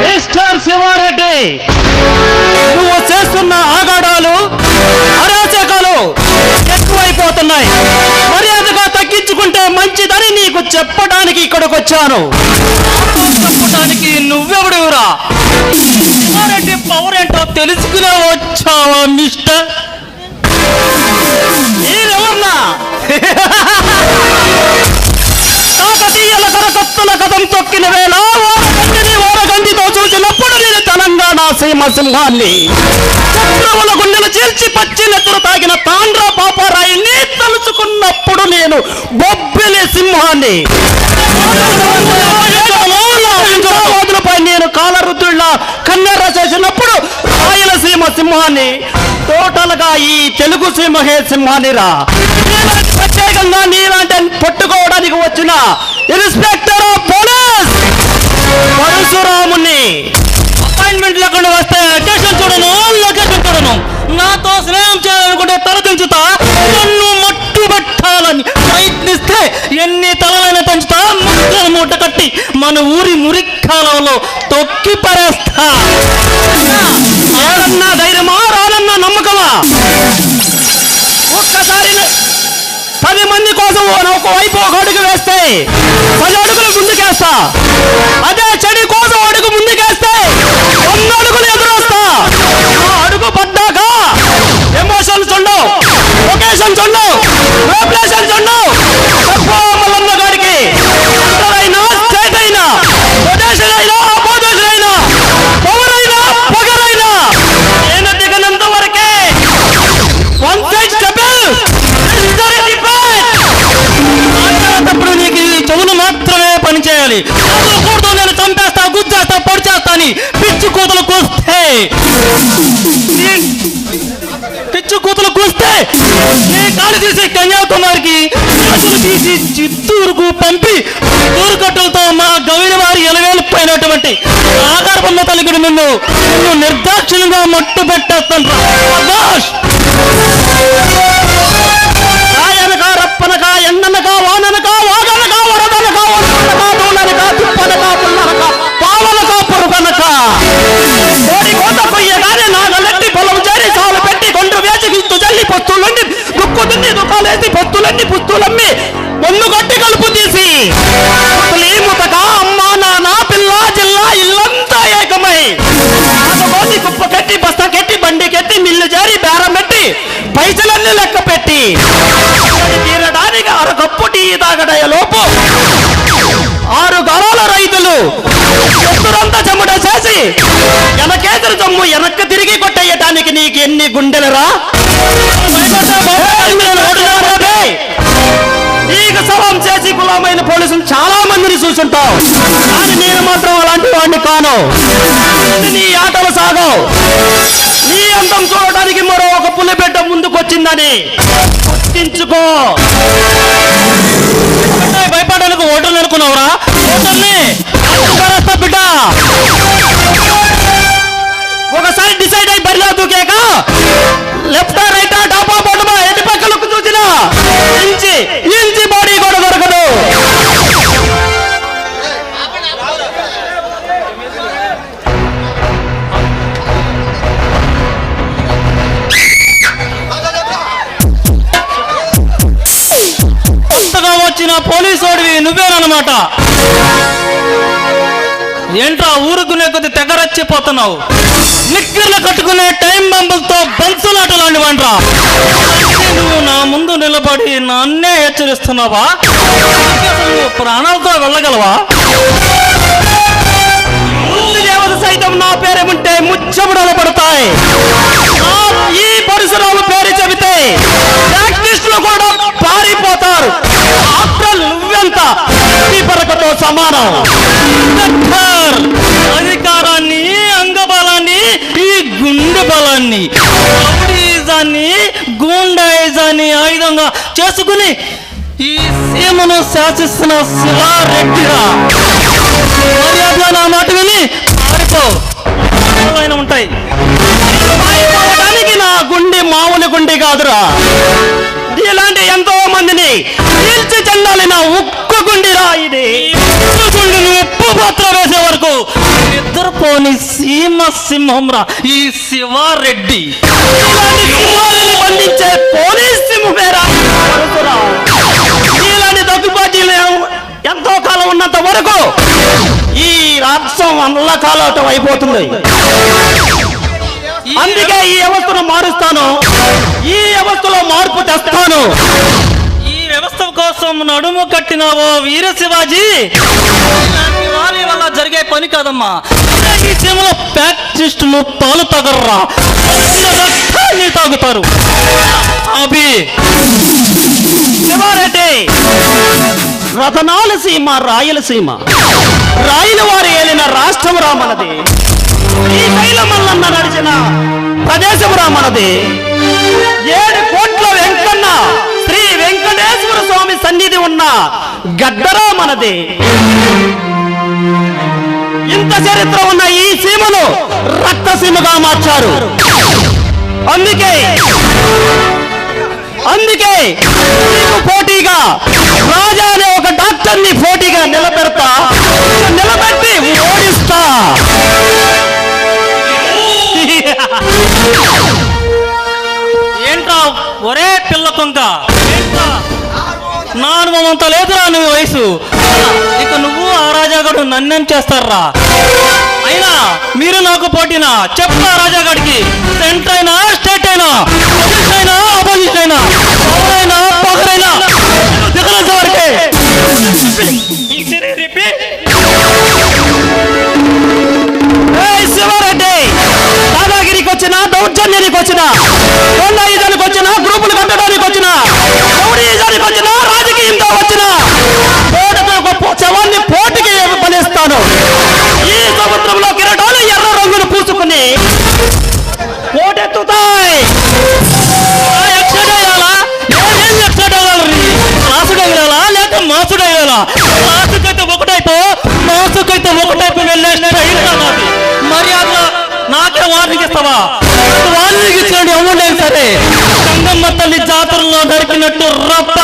Mister Sivareddy! నువ్వు చేస్తున్న ఆగాడాలు అరాచకాలు ఎక్కువైపోతున్నాయి. మర్యాదగా తగ్గించుకుంటే మంచిదని నీకు చెప్పడానికి ఇక్కడికి వచ్చాను చెప్పడానికి నువ్వెవడురా శివారెడ్డి పవర్ ఏంటో తెలుసుకునే వచ్చావా మిస్టర్? మీరెవర్నా జాతీయుల సరసత్తుల కథం తొక్కిన వేళ ఓరగంటిని ఓరగంటితో చూసినప్పుడు నేను తెలంగాణ సీమ సింహాన్ని శత్రువుల గుండెలు చీల్చి పచ్చి నెత్తులు తాగిన తాండ్ర పాపారాయిని తలుచుకున్నప్పుడు నేను బొబ్బిలి సింహాన్ని. నేను కాలరుద్రుళ్ళ కన్నెర్ర చేసినప్పుడు రాయలసీమ సింహాన్ని టోటల్గా ఈ తెలుగు సింహే సింహాన్ని రా. ప్రత్యేకంగా నీలాంటి పట్టుకోవడానికి వచ్చిన ఇన్స్పెక్టర్ ఆఫ్ పోలీస్! పరశురాముని అపాయింట్మెంట్ లేకుండా వస్తే లొకేషన్ చూడను లొకేషన్ చూడను. నాతో స్నేహం చేయాలనుకుంటే తలదించుతా నన్ను మట్టుబట్టాలని ప్రయత్నిస్తే ఎన్ని తలలైనా తంచుతా ముక్కలు మూట కట్టి మన ఊరి మురిక్కాలంలో తొక్కి పడేస్తా. ఒకవైపు ఒక వైపు అడుగు వేస్తే పది అడుగులు ముందుకేస్తా. అదే చెడి కోసం అడుగు ముందుకేస్తే పొడి చేస్తా అని పిచ్చి కూతలు కూస్తే. నీ- పిచ్చి కూతలు కూస్తే. నీ కాలు తీసి కన్యాకుమారికి కాసులు తీసి చిత్తూరుకు పంపి ఊరుకట్టలతో మా గౌరి వారి ఎలవేలిపోయినటువంటి ఆగర్భంలో తల్లికుడు నిన్ను నిన్ను నిర్దాక్షిణ్యంగా మట్టు పెట్టేస్తాను రాయనక రప్పనక ఎండనక వాననక పొత్తులన్నీ పుస్తులమ్మి ముందు కొట్టి కలుపు తీసి. పుత్తులీ ముతక నాన్న పిల్ల జిల్లా ఇల్లంతా ఏకమై. కోసి కుప్ప కట్టి బస్త కట్టి బండి కట్టి మిల్లు జారి బేరం పెట్టి పైసలన్నీ లెక్క పెట్టి. తీరడానికి అరకప్పు టీ తాగడయ లోపు. ఆరు గరాల రైతులు ఎత్తురంతా చెమట చేసి ఎనకేతరు జమ్ము వెనక్కి తిరిగి కొట్టేయటానికి నీకు ఎన్ని గుండెలరా? చూసుంటావు కానీ నేను మాత్రం అలాంటి వాడిని కాను. నీ ఆటలు సాగవు నీ అందం చూడడానికి మరో ఒక పులిబిడ్డ ముందుకొచ్చిందని గుర్తించుకో భయపడడానికి ఓటర్లు అనుకున్నావురా? ఓటర్ని బిడ్డ. ఒకసారి డిసైడ్ అయి బరిలో దూకాక పోలీసోడివి పోలీసు వాడివి నువ్వేనమాట ఏంట్రా ఊరుకునే కొద్ది తెగరచ్చిపోతున్నావు నిక్కర్లు కట్టుకునే టైం బంబులతో బంతులాట లాంటి వంట్రా నువ్వు నా ముందు నిలబడి నన్నే హెచ్చరిస్తున్నావా? ప్రాణాలతో వెళ్ళగలవా? ముందు సైతం నా పేరేమంటే ముచ్చబుడలు పడతాయి. సమానం. అధికారాన్ని అంగబలాన్ని ఈ గుండె బలాన్ని రౌడీజాన్ని గూండాయిజాన్ని ఆయుధంగా చేసుకుని ఈ సీమను శాసిస్తున్న శివారెడ్డిరా మర్యాదగా నా మాట విని పారిపో. ఉంటాయి. నా గుండె మామూలు గుండె కాదురా. ఇలాంటి ఎంతో మందిని తీర్చి చెందాలి నా ఉక్కు గుండిరా ఇది. గుండెను ఉప్పు పాత్ర సింహంలోని సీమ సింహంరా ఈ శివారెడ్డి. ఇలాంటి సింహాలను బంధించే పోలీస్ సింహమేరా. ఇలాంటి దగ్గుబాజీలు ఎంతో కాలం ఉన్నంత వరకు ఈ రాష్ట్రం అల్లకాలటం అయిపోతుంది. అందుకే ఈ వ్యవస్థను మారుస్తాను. ఈ వ్యవస్థలో మార్పు తెస్తాను ఈ వ్యవస్థ కోసం నడుము కట్టిన ఓ వీర శివాజీ. వారి వల్ల జరిగే పని కాదమ్మా. ఈ సీమలో ఫ్యాక్టరిస్టులు పాలు తగర్రా. తాగుతారు. అభి. శివారెడ్డి రతనాల సీమ రాయలసీమ రాయల వారు ఏలిన రాష్ట్రం రామనది ఈ కైలమల్లన్న నడిచిన ప్రదేశం రామనది ఏడు కోట్ల గడ్డరామనది ఇంత చరిత్ర ఉన్న ఈ సీమను రక్తసీమగా మార్చారు. అందుకే అందుకే పోటీగా రాజా అనే ఒక డాక్టర్ని పోటీగా నిలబెడతా నిలబెట్టి ఓడిస్తా. ఏంట్రా ఒరే పిల్ల నా అనుభవం అంత లేదురా నువ్వు వయసు. ఇక నువ్వు ఆ రాజాగాడు నన్నేం చేస్తారా? అయినా మీరు నాకు పోటీనా? చెప్తా రాజాగాడికి. సెంటర్ అయినా స్టేట్ అయినా పొజిషన్ అయినా అపోజిషన్ అయినా ఎవరైనా పగరైనా దిగనంత వరకే. శివారెడ్డి దాదాగిరికి వచ్చిన దౌర్జన్యానికి వచ్చిన మాసుడైలా మాసుకైతే ఒకటైపో మాసుకైతే ఒకటైపు వెళ్ళే స్టైల్ నాది. మర్యాద నాకే వార్నింగ్ ఇస్తావా? వార్నింగ్ ఇచ్చినట్టు ఎవరు సరే. గంగమ్మ తల్లి జాతరలో నరికినట్టు రప్ప